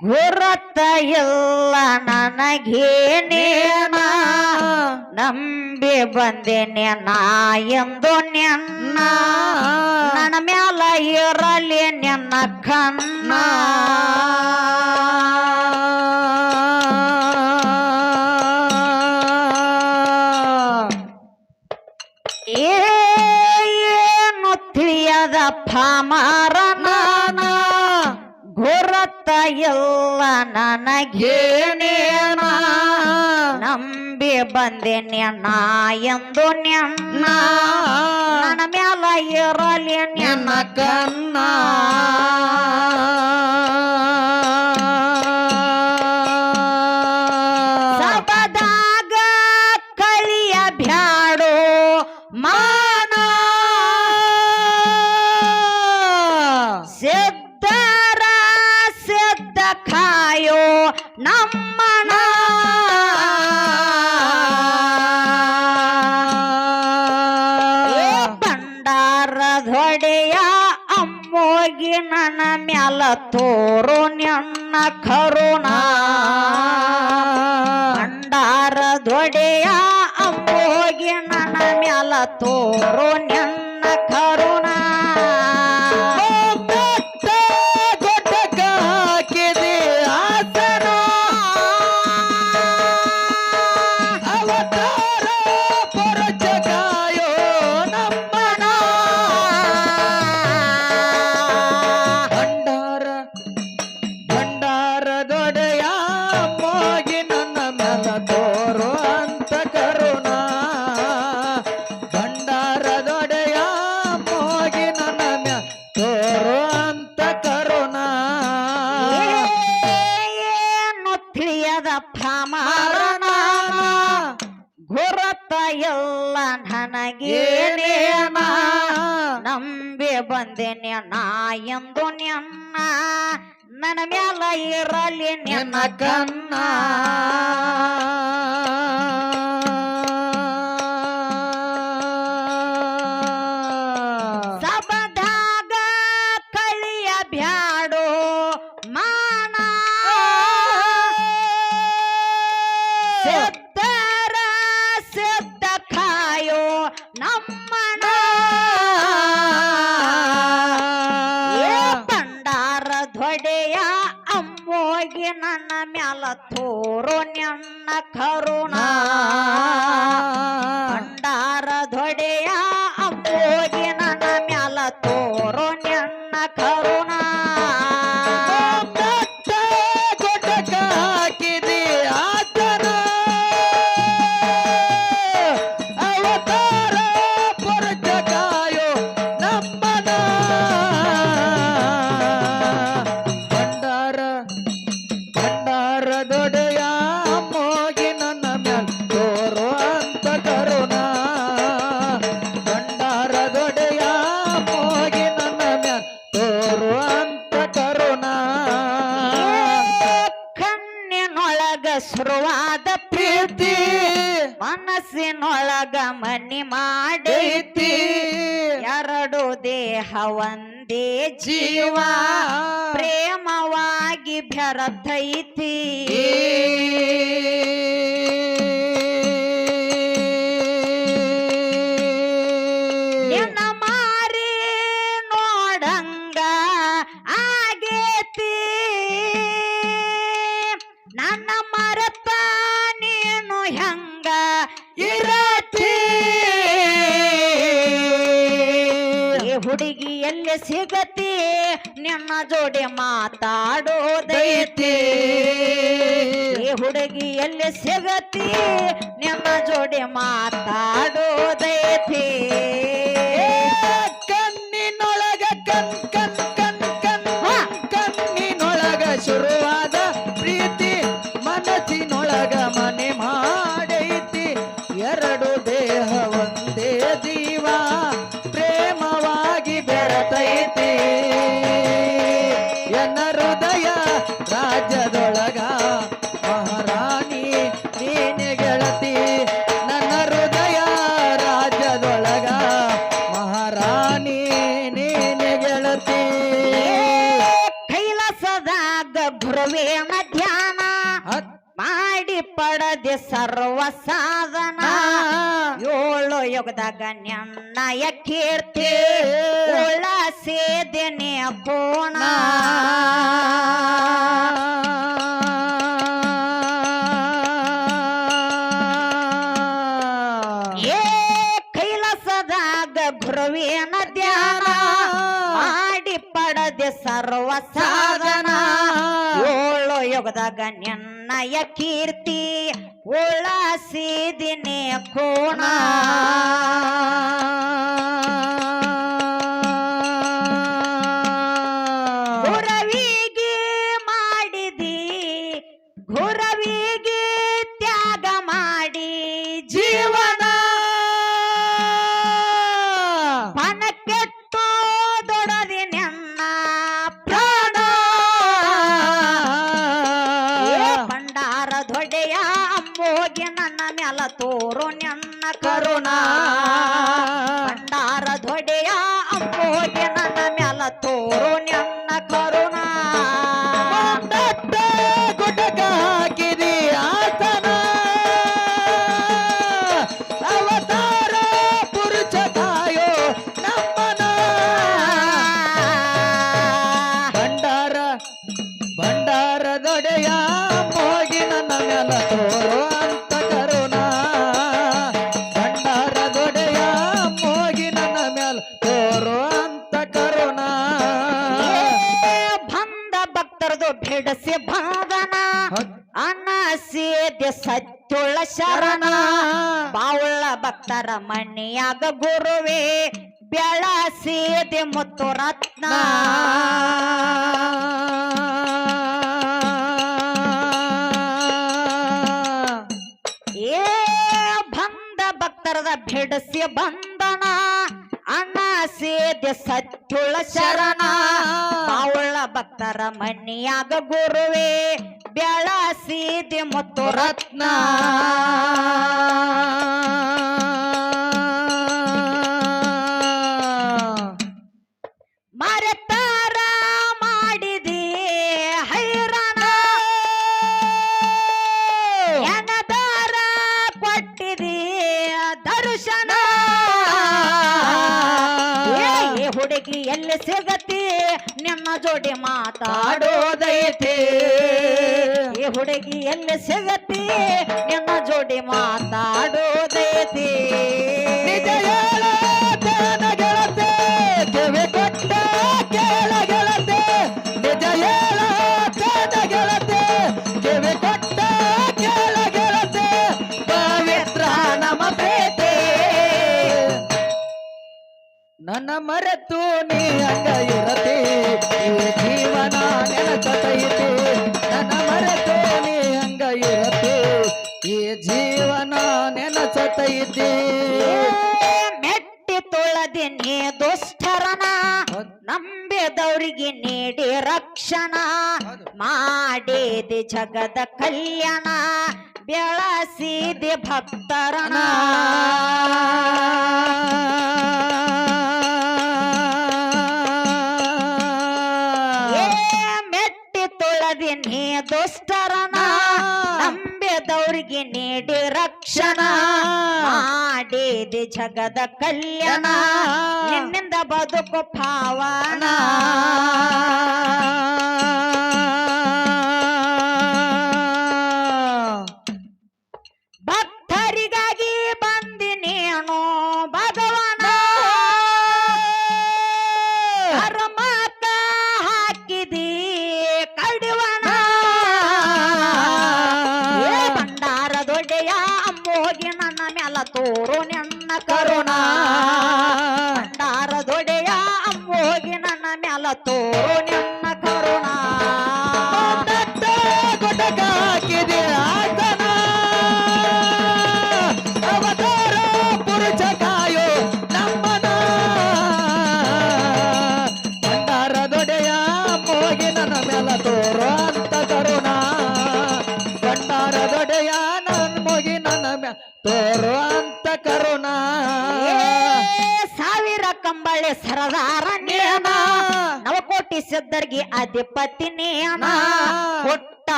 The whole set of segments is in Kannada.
ಗುರತ ಇಲ್ಲ ನನಗೇನೇನ ನಂಬಿ ಬಂದೇನೆ ನಾ ಎಂದು ನೆನ್ನ? ನನ್ನ ಮ್ಯಾಲ ಇರಲಿ ನಿನ್ನ ಏ, ಏನು ತಿಳಿಯದ ಫಾಮಾರ ನಾನ ಎಲ್ಲ ನನಗೇನೇನ? ನಂಬಿ ಬಂದೇನೆ ನಾ ಎಂದು ನಿನ್ನ? ನನ್ನ ಮ್ಯಾಲ ಇರಲಿ ನಿನ್ನ ಕಣ್ಣ ನಮ್ಮನ ಏ ಭಂಡಾರದೊಡೆಯ ಅಮ್ಮೋಗಿ ನನ್ನ ಮ್ಯಾಲ ತೋರು ನನ್ನ ಕರುಣ. ಭಂಡಾರದೊಡೆಯ ಅಮ್ಮೋಗಿ ನನ್ನ ಮ್ಯಾಲ ತೋರು ನಿನ್ನ ಇರಲಿ ನಿನ್ನ ಕಣ್ಣ. ಅಮ್ಮೋಗಿ ನನ್ನ ಮ್ಯಾಲ ತೋರು ನನ್ನ ಕರುಣ. ಮಾಡೈತಿ ಎರಡು ದೇಹ ಒಂದೇ ಜೀವ. ಪ್ರೇಮವಾಗಿ ಬೆರತೈತಿ ನಿನ್ನ ಮಾರಿ ನೋಡಂಗ ಆಗೇತಿ. ನನ್ನ ಮರತ ನೀನು ಹೆಂಗ ಇರತಿ ಹುಡುಗಿ ಎಲ್ಲಿ ಸಿಗತಿ? ನಿನ್ನ ಜೋಡಿ ಮಾತಾಡೋದೈತಿ ಈ ಹುಡುಗಿ ಎಲ್ಲಿ ಸಿಗತಿ? ನಿಮ್ಮ ಜೋಡಿ ಮಾತಾಡೋದೈತಿ ಧ್ಯಾನ ಮಾಡಿ ಪಡದೆ ಸರ್ವ ಸಾಧನ. ಏಳು ಯುಗದಾಗ ನೆನ್ನಯ ಕೀರ್ತಿ ಉಳ ಸೇದನೆ ಕೋಣ ಏ ಕೈಲಾಸದಾಗ ಗುರುವೇನ ಧ್ಯಾನ. ಮಾಡಿ ಪಡದೆ ಸರ್ವ ಸಾಧನ. ಏಳು ನಿನ್ನಯ ಕೀರ್ತಿ ಉಳಸಿದಿನೇ ಕೋಣ. ತೋರು ನನ್ನ ಕರುಣ. ಭಂಡಾರ ದೊಡೆಯ ಅಂಬೋಗೆ ನನ್ನ ಮ್ಯಾಲ ತೋರು ನನ್ನ ಕರುಣ. ಭಕ್ತರ ಮಣ್ಣಿಯಾಗ ಗುರುವೇ ಬೆಳಸೇದೆ ಮುತ್ತು ರತ್ನ ಏ ಬಂದ ಭಕ್ತರದ ಬಿಡಸಿ ಬಂದನ ಅನಸೇದ್ಯ ಸತ್ಯುಳ ಶರಣ ಬಾವುಳ ಭಕ್ತರ ಮಣ್ಣಿಯಾಗ ಗುರುವೇ ಬೆಳಸಿದೆ ಮುತ್ತು ರತ್ನ ಎಲ್ಲಿ ಸಿಗತಿ? ನಿಮ್ಮ ಜೋಡಿ ಮಾತಾಡೋದೈತಿ. ಈ ಹುಡುಗಿ ಎಲ್ಲಿ ಸಿಗತಿ? ನಿಮ್ಮ ಜೋಡಿ ಮಾತಾಡೋದೈತಿ. ನಿಜ ಹೇಳೋ ನನ್ನ ಮರೆತು ನೀ ಅಂಗ ಇರತಿ. ಜೀವನ ನೆನಸತೈತಿ ನನ್ನ ಮರೆತು ನೀ ಹಂಗ ಇರತಿ. ಈ ಜೀವನ ನೆನಸತೈತಿ ಮೆಟ್ಟಿ ತೊಳೆದಿನಿ ದುಷ್ಟರನ. ನಂಬಿದವರಿಗೆ ನೀಡಿ ರಕ್ಷಣ. ಮಾಡಿದೆ ಜಗದ ಕಲ್ಯಾಣ. ಬೆಳಸಿದೆ ಭಕ್ತರನ. ನಂಬಿದವರಿಗೆ ನೀಡಿ ರಕ್ಷಣ ಮಾಡಿದೆ ಜಗದ ಕಲ್ಯಾಣ. ನಿನ್ನಿಂದ ಬದುಕು ಪಾವನ.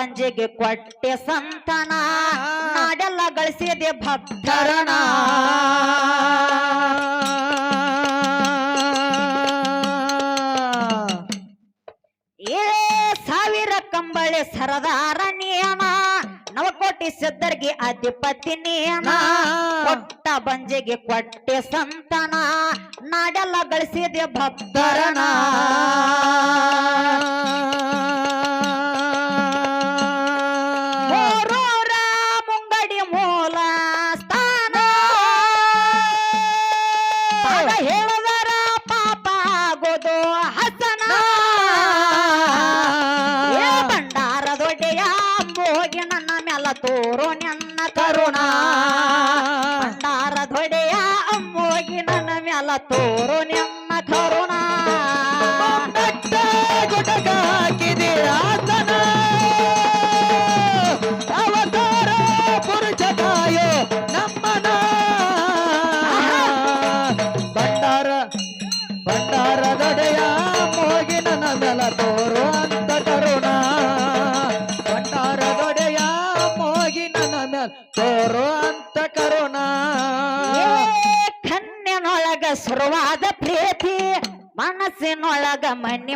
ಪಂಜೆಗೆ ಕೊಟ್ಟೆ ಸಂತನ. ನಾಡೆಲ್ಲ ಗಳಿಸಿದೆ ಭಕ್ತರಣ. ಏ ಸಾವಿರ ಕಂಬಳೆ ಸರದಾರ ನವಕೋಟಿ ಸಿದ್ಧರಿಗೆ ಅಧಿಪತಿ ನಿಯಮ ಕೊಟ್ಟ ಬಂಜೆಗೆ ಕೊಟ್ಟೆ ಸಂತನ. ನಾಡೆಲ್ಲ ಗಳಿಸಿದೆ ಭಕ್ತರಣ. போற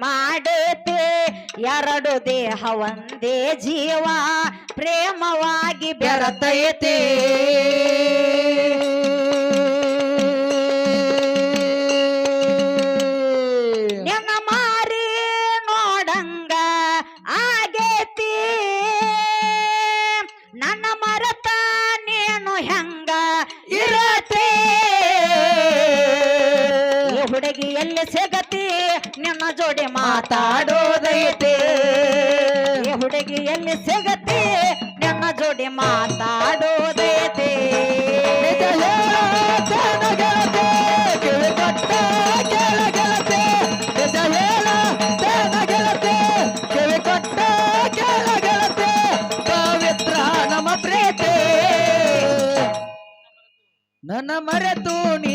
ಮಾಡುತ್ತೆ ಎರಡು ದೇಹ ಒಂದೇ ಜೀವ ಪ್ರೇಮವಾಗಿ ಬೆರತೈತೆ. ಗೆಳತಿ ಎಲ್ಲಿ ಸಿಗತಿ, ನಿನ್ನ ಜೋಡಿ ಮಾತಾಡೋದೈತೆ. ಹುಡುಗಿ ಎಲ್ಲಿ ಸಿಗತಿ, ನಿನ್ನ ಜೋಡಿ ಮಾತಾಡೋದೈತೆ. ನನ್ನ ಮರೆತು ನೀ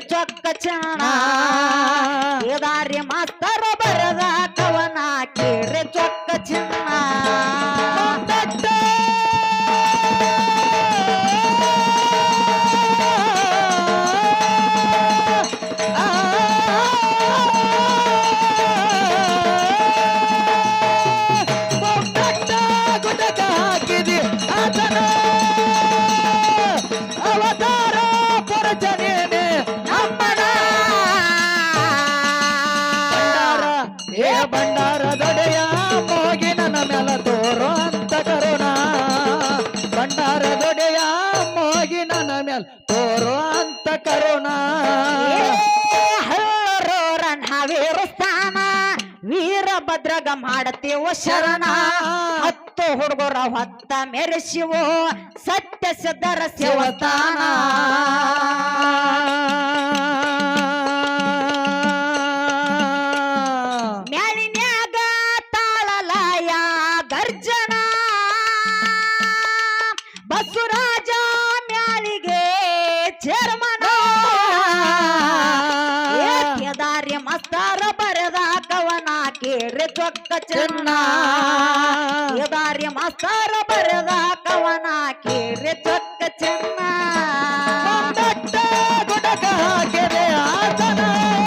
ಚೊಕ್ಕ ಚಾಣ. ದಾರಿ ಮಾತ ಶಿವ ಶರಣ ಹತ್ತು ಹುಡುಗರ ಹೊತ್ತ ಮೆರೆಸಿವೋ ಸತ್ಯ ಸಿದ್ಧರ ಶಿವತಾನ ಕಚನ್ನ ಮಾಸ್ತಾರ